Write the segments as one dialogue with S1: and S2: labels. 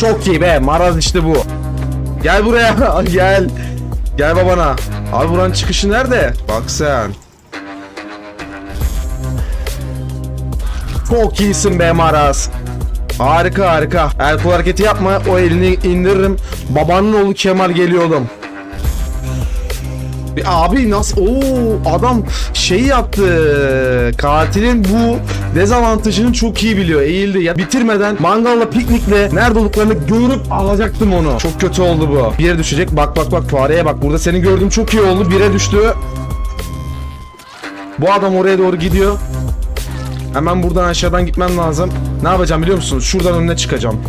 S1: Çok iyi be. Maraz işte bu. Gel buraya. Gel. Gel babana. Abi buranın çıkışı nerede? Bak sen. Çok iyisin be Maraz. Harika harika. El kol hareketi yapma. O elini indiririm. Babanın oğlu Kemal geliyor oğlum. Bir abi nasıl? Oo adam şey yaptı. Katilin bu dezavantajını çok iyi biliyor. Eğildi. Ya bitirmeden mangalla piknikle nerede olduklarını görüp alacaktım onu. Çok kötü oldu bu. Bir yere düşecek. Bak bak bak fareye bak. Burada seni gördüm çok iyi oldu. Bire düştü. Bu adam oraya doğru gidiyor. Hemen buradan aşağıdan gitmem lazım. Ne yapacağım biliyor musunuz? Şuradan önüne çıkacağım.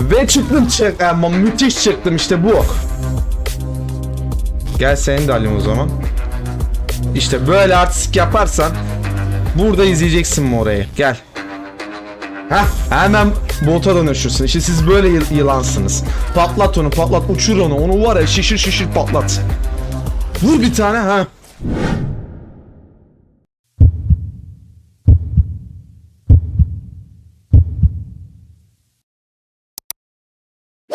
S1: Ve çıktım çık ama müthiş çıktım işte bu. Gel seni de alayım o zaman. İşte böyle artistik yaparsan burada izleyeceksin mi orayı? Gel. Heh, hemen bota dönüşürsün. İşte siz böyle yı- yılansınız. Patlat onu, patlat, uçur onu. Onu var ya şişir şişir patlat. Vur bir tane ha.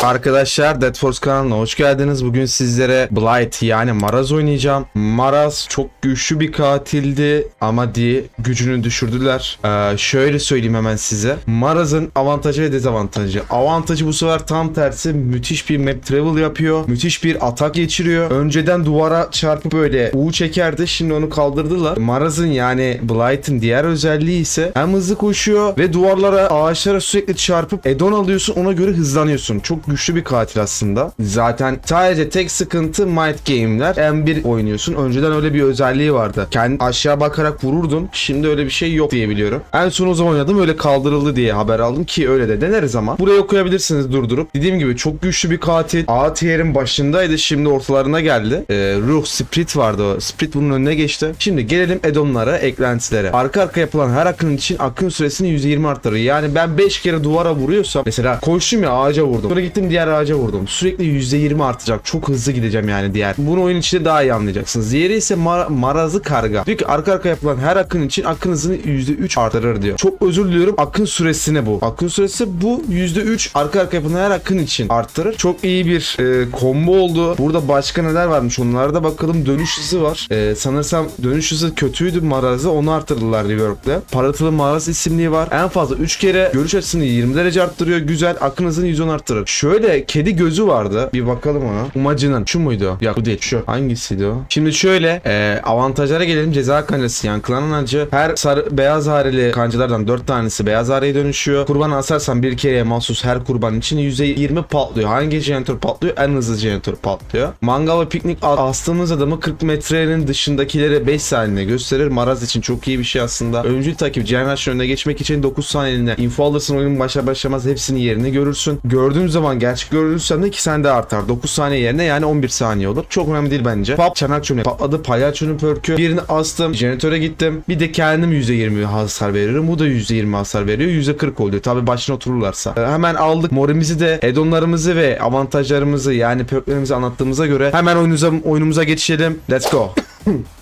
S1: Arkadaşlar Dead Force kanalına hoş geldiniz. Bugün sizlere Blight yani Maraz oynayacağım. Maraz çok güçlü bir katildi ama diye gücünü düşürdüler. Ee, şöyle söyleyeyim hemen size. Maraz'ın avantajı ve dezavantajı. Avantajı bu sefer tam tersi müthiş bir map travel yapıyor. Müthiş bir atak geçiriyor. Önceden duvara çarpıp böyle U çekerdi. Şimdi onu kaldırdılar. Maraz'ın yani Blight'ın diğer özelliği ise hem hızlı koşuyor ve duvarlara ağaçlara sürekli çarpıp edon alıyorsun ona göre hızlanıyorsun. Çok güçlü bir katil aslında. Zaten sadece tek sıkıntı Might Game'ler. M1 oynuyorsun. Önceden öyle bir özelliği vardı. Kendi aşağı bakarak vururdun. Şimdi öyle bir şey yok diye biliyorum. En son o zaman oynadım öyle kaldırıldı diye haber aldım ki öyle de deneriz ama. Buraya okuyabilirsiniz durdurup. Dediğim gibi çok güçlü bir katil. A tier'in başındaydı. Şimdi ortalarına geldi. Ee, Ruh Sprit vardı o. Sprit bunun önüne geçti. Şimdi gelelim addonlara, eklentilere. Arka arka yapılan her akın için akın süresini %20 arttırır. Yani ben 5 kere duvara vuruyorsam mesela koştum ya ağaca vurdum. Sonra gittim diğer ağaca vurdum. Sürekli %20 artacak. Çok hızlı gideceğim yani diğer. Bunu oyun içinde daha iyi anlayacaksınız. Diğeri ise mar- marazı karga. Diyor ki arka arka yapılan her akın için akın hızını %3 artırır diyor. Çok özür diliyorum. Akın süresine bu. Akın süresi bu %3 arka arka yapılan her akın için arttırır. Çok iyi bir e, combo oldu. Burada başka neler varmış onlara da bakalım. Dönüş hızı var. E, sanırsam dönüş hızı kötüydü marazı. Onu arttırdılar rework'te. Paratılı maraz isimliği var. En fazla 3 kere görüş açısını 20 derece arttırıyor. Güzel. Akın hızını 110 arttırır. Şöyle kedi gözü vardı. Bir bakalım ona. Umacının. Şu muydu? Ya bu değil. Şu. Hangisiydi o? Şimdi şöyle e, avantajlara gelelim. Ceza kancası yani klanın acı. Her sarı beyaz hareli kancılardan 4 tanesi beyaz hareye dönüşüyor. Kurban asarsan bir kereye mahsus her kurban için %20 patlıyor. Hangi jeneratör patlıyor? En hızlı jeneratör patlıyor. Mangal ve piknik astığınız adamı 40 metrenin dışındakilere 5 saniye gösterir. Maraz için çok iyi bir şey aslında. Öncül takip jenerasyon önüne geçmek için 9 saniyeliğine info alırsın oyunun başa başlamaz hepsini yerini görürsün. Gördüğün zaman gerçek görürsen de 2 saniye daha artar. 9 saniye yerine yani 11 saniye olur. Çok önemli değil bence. Pop çanak çönü patladı. Palyaçonun pörkü. Birini astım. Jeneratöre gittim. Bir de kendim %20 hasar veriyorum. Bu da %20 hasar veriyor. %40 oluyor. Tabi başına otururlarsa. Ee, hemen aldık. Morimizi de edonlarımızı ve avantajlarımızı yani perklerimizi anlattığımıza göre hemen oyunumuza, oyunumuza geçelim. Let's go.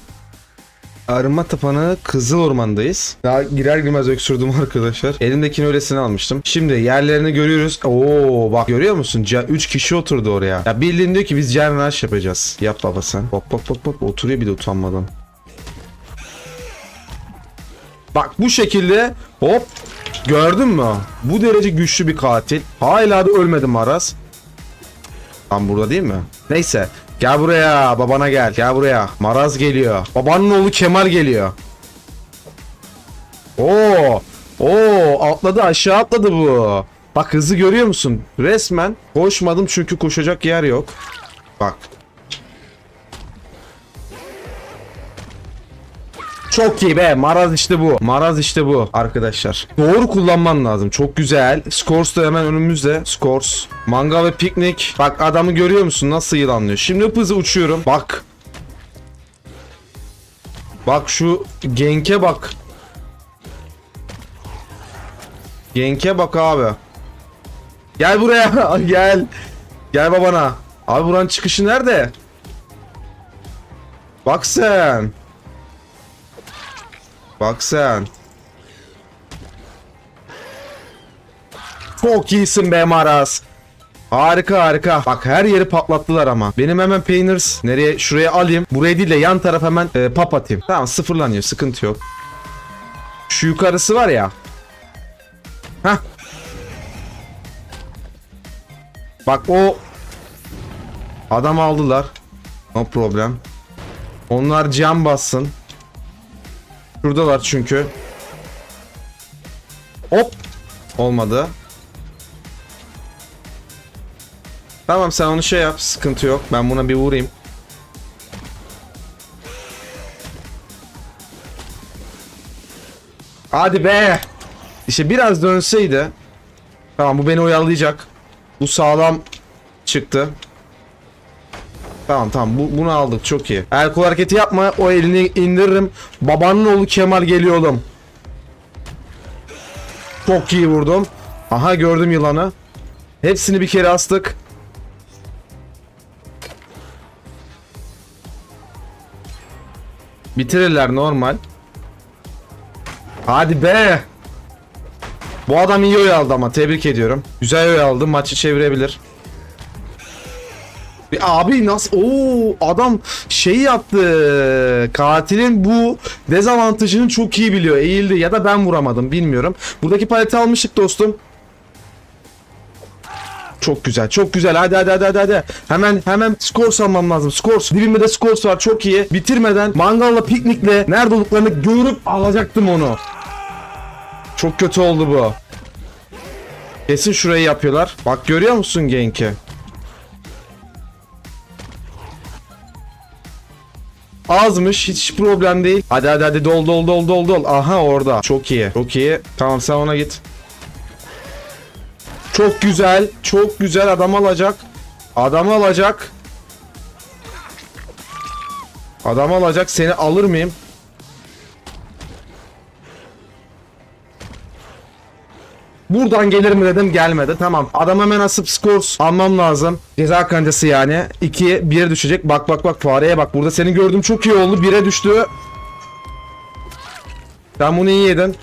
S1: Arınma tapanı Kızıl Orman'dayız. Daha girer girmez öksürdüm arkadaşlar. Elimdekini öylesine almıştım. Şimdi yerlerini görüyoruz. Oo bak görüyor musun? 3 kişi oturdu oraya. Ya bildiğin diyor ki biz Cernaş yapacağız. Yap baba sen. Bak bak bak bak oturuyor bir de utanmadan. Bak bu şekilde hop gördün mü? Bu derece güçlü bir katil. Hala da ölmedi Maraz. Tam burada değil mi? Neyse. Gel buraya babana gel. Gel buraya. Maraz geliyor. Babanın oğlu Kemal geliyor. Oo. Oo atladı aşağı atladı bu. Bak hızı görüyor musun? Resmen koşmadım çünkü koşacak yer yok. Bak. Çok iyi be. Maraz işte bu. Maraz işte bu arkadaşlar. Doğru kullanman lazım. Çok güzel. Scores da hemen önümüzde. Scores. Manga ve piknik. Bak adamı görüyor musun? Nasıl yılanlıyor. Şimdi hıp uçuyorum. Bak. Bak şu genke bak. Genke bak abi. Gel buraya. Gel. Gel babana. Abi buranın çıkışı nerede? Bak sen. Bak sen. Çok iyisin be Maraz. Harika harika. Bak her yeri patlattılar ama. Benim hemen Painters nereye şuraya alayım. Buraya değil de yan taraf hemen e, pap atayım. Tamam sıfırlanıyor sıkıntı yok. Şu yukarısı var ya. Heh. Bak o adam aldılar. No problem. Onlar cam bassın. Şuradalar çünkü. Hop. Olmadı. Tamam sen onu şey yap. Sıkıntı yok. Ben buna bir vurayım. Hadi be. İşte biraz dönseydi. Tamam bu beni oyalayacak. Bu sağlam çıktı. Tamam tamam bu, bunu aldık çok iyi. El kol hareketi yapma o elini indiririm. Babanın oğlu Kemal geliyor oğlum. Çok iyi vurdum. Aha gördüm yılanı. Hepsini bir kere astık. Bitirirler normal. Hadi be. Bu adam iyi oy aldı ama tebrik ediyorum. Güzel oy aldı maçı çevirebilir. Abi nasıl? Oo adam şey yaptı. Katilin bu dezavantajını çok iyi biliyor. Eğildi ya da ben vuramadım bilmiyorum. Buradaki paleti almıştık dostum. Çok güzel, çok güzel. Hadi hadi hadi hadi. Hemen hemen skor salmam lazım. Skor. Dibimde de skor var. Çok iyi. Bitirmeden mangalla piknikle nerede olduklarını görüp alacaktım onu. Çok kötü oldu bu. Kesin şurayı yapıyorlar. Bak görüyor musun Genk'i? Azmış hiç problem değil. Hadi hadi hadi dol dol dol dol dol. Aha orada. Çok iyi. Çok iyi. Tamam sen ona git. Çok güzel. Çok güzel adam alacak. Adam alacak. Adam alacak. Seni alır mıyım? Buradan gelir mi dedim gelmedi. Tamam. Adam hemen asıp skor almam lazım. Ceza kancası yani. 2'ye 1'e düşecek. Bak bak bak fareye bak. Burada seni gördüm çok iyi oldu. 1'e düştü. Sen bunu iyi yedin.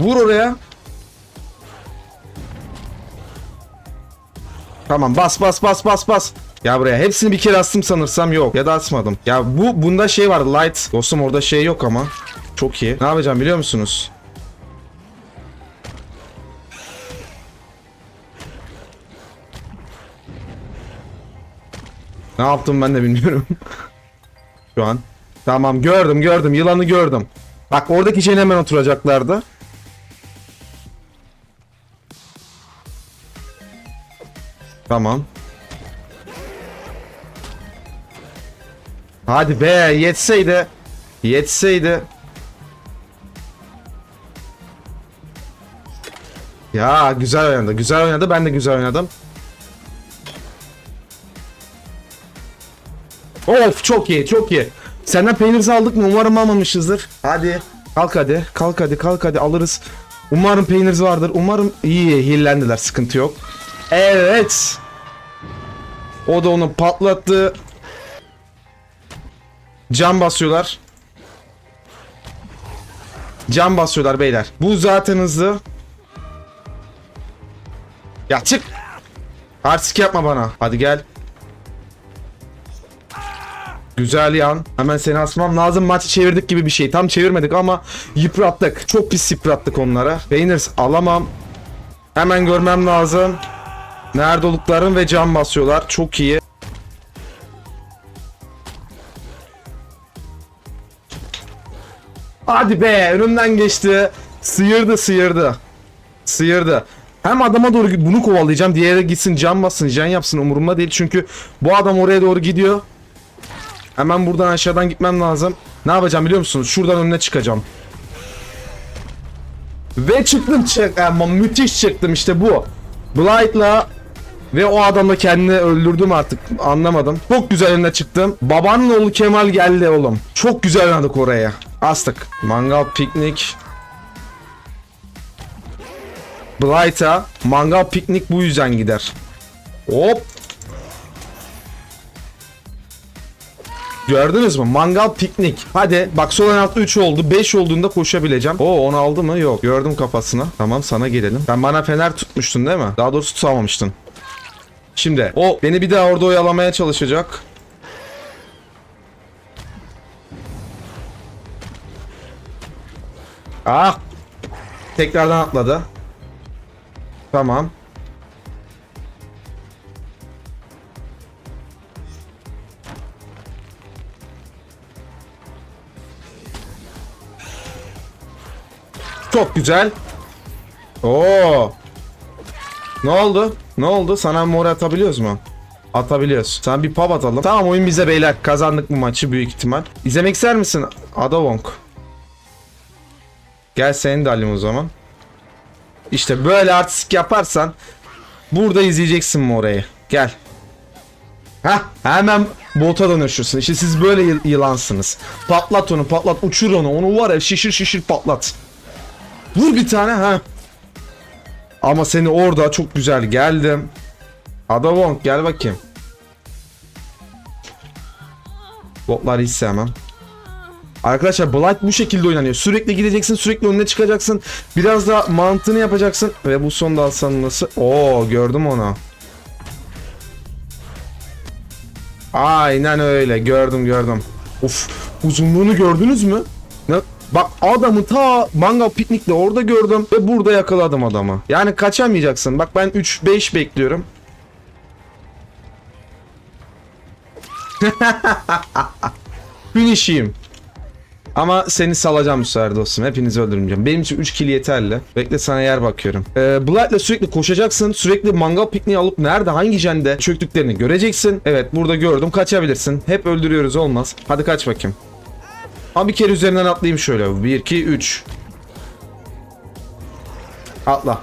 S1: Vur oraya. Tamam bas bas bas bas bas. Ya buraya hepsini bir kere astım sanırsam yok ya da asmadım. Ya bu bunda şey var light. Dostum orada şey yok ama. Çok iyi. Ne yapacağım biliyor musunuz? Ne yaptım ben de bilmiyorum. Şu an. Tamam gördüm gördüm yılanı gördüm. Bak oradaki şeyin hemen oturacaklardı. Tamam. Hadi be yetseydi. Yetseydi. Ya güzel oynadı. Güzel oynadı. Ben de güzel oynadım. Of çok iyi çok iyi. Senden peynir aldık mı? Umarım almamışızdır. Hadi. Kalk hadi. Kalk hadi kalk hadi alırız. Umarım peynir vardır. Umarım iyi hillendiler. Sıkıntı yok. Evet. O da onu patlattı. Cam basıyorlar. Cam basıyorlar beyler. Bu zaten hızlı. Ya çık. Artık yapma bana. Hadi gel. Güzel yan. Hemen seni asmam lazım. Maçı çevirdik gibi bir şey. Tam çevirmedik ama yıprattık. Çok pis yıprattık onlara. Beyners alamam. Hemen görmem lazım. Nerede olduklarını ve cam basıyorlar. Çok iyi. Hadi be önümden geçti. Sıyırdı sıyırdı. Sıyırdı. Hem adama doğru bunu kovalayacağım. Diğeri gitsin can bassın can yapsın umurumda değil. Çünkü bu adam oraya doğru gidiyor. Hemen buradan aşağıdan gitmem lazım. Ne yapacağım biliyor musunuz? Şuradan önüne çıkacağım. Ve çıktım çık ama müthiş çıktım işte bu. Blight'la ve o adamla kendini öldürdüm artık anlamadım. Çok güzel önüne çıktım. Babanın oğlu Kemal geldi oğlum. Çok güzel oynadık oraya. Astık. Mangal piknik. Blight'a mangal piknik bu yüzden gider. Hop. Gördünüz mü? Mangal piknik. Hadi bak sol altta 3 oldu. 5 olduğunda koşabileceğim. Oo 10 aldı mı? Yok. Gördüm kafasına. Tamam sana gelelim. Sen bana fener tutmuştun değil mi? Daha doğrusu tutamamıştın. Şimdi o beni bir daha orada oyalamaya çalışacak. Ah! Tekrardan atladı. Tamam. Çok güzel. Oo. Ne oldu? Ne oldu? Sana mor atabiliyoruz mu? Atabiliyoruz. Sana bir pub atalım. Tamam oyun bize beyler. Kazandık bu maçı büyük ihtimal. İzlemek ister misin? Adavonk. Gel seni de alayım o zaman. İşte böyle artistik yaparsan burada izleyeceksin Mora'yı. Gel. Hah hemen bota dönüşürsün. İşte siz böyle yı- yılansınız. Patlat onu patlat uçur onu. Onu var ya şişir şişir patlat. Vur bir tane ha. Ama seni orada çok güzel geldim. Adavonk gel bakayım. Botlar hiç sevmem. Arkadaşlar Blight bu şekilde oynanıyor. Sürekli gideceksin, sürekli önüne çıkacaksın. Biraz da mantığını yapacaksın. Ve bu son dalsanın nasıl? Oo gördüm onu. Aynen öyle. Gördüm gördüm. Of uzunluğunu gördünüz mü? Ne? Bak adamı ta mangal piknikte orada gördüm ve burada yakaladım adamı. Yani kaçamayacaksın. Bak ben 3-5 bekliyorum. Finish'iyim. Ama seni salacağım bu dostum. Hepinizi öldürmeyeceğim. Benim için 3 kill yeterli. Bekle sana yer bakıyorum. Ee, Blight'la sürekli koşacaksın. Sürekli mangal pikniği alıp nerede hangi jende çöktüklerini göreceksin. Evet burada gördüm. Kaçabilirsin. Hep öldürüyoruz olmaz. Hadi kaç bakayım. Ama bir kere üzerinden atlayayım şöyle. 1, 2, 3. Atla.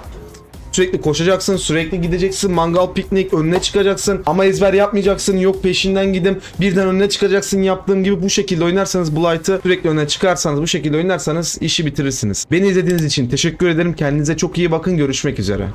S1: Sürekli koşacaksın, sürekli gideceksin, mangal piknik önüne çıkacaksın ama ezber yapmayacaksın. Yok peşinden gidim, birden önüne çıkacaksın yaptığım gibi bu şekilde oynarsanız Blight'ı sürekli öne çıkarsanız bu şekilde oynarsanız işi bitirirsiniz. Beni izlediğiniz için teşekkür ederim. Kendinize çok iyi bakın. Görüşmek üzere.